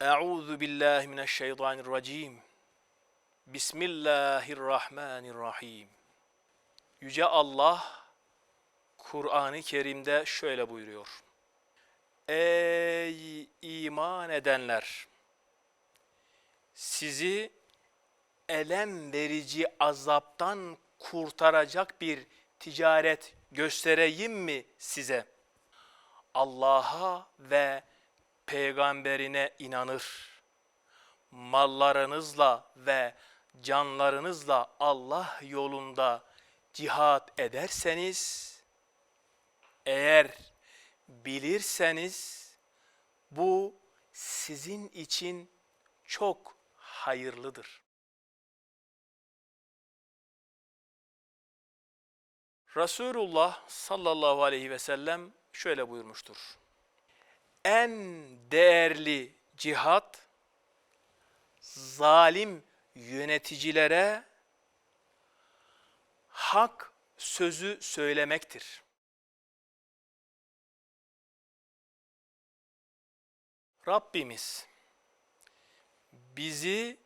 Euzu billahi mineşşeytanirracim. Bismillahirrahmanirrahim. Yüce Allah Kur'an-ı Kerim'de şöyle buyuruyor. Ey iman edenler! Sizi elem verici azaptan kurtaracak bir ticaret göstereyim mi size? Allah'a ve peygamberine inanır. Mallarınızla ve canlarınızla Allah yolunda cihat ederseniz, eğer bilirseniz bu sizin için çok hayırlıdır. Resulullah sallallahu aleyhi ve sellem şöyle buyurmuştur. En değerli cihat zalim yöneticilere hak sözü söylemektir. Rabbimiz bizi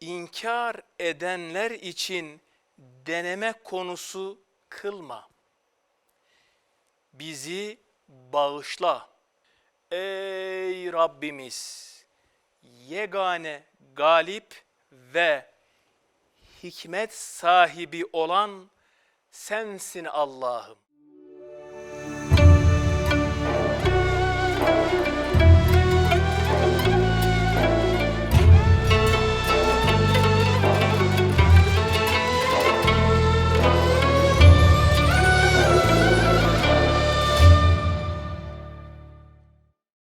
inkar edenler için deneme konusu kılma. Bizi bağışla. Ey Rabbimiz! Yegane galip ve hikmet sahibi olan sensin Allah'ım.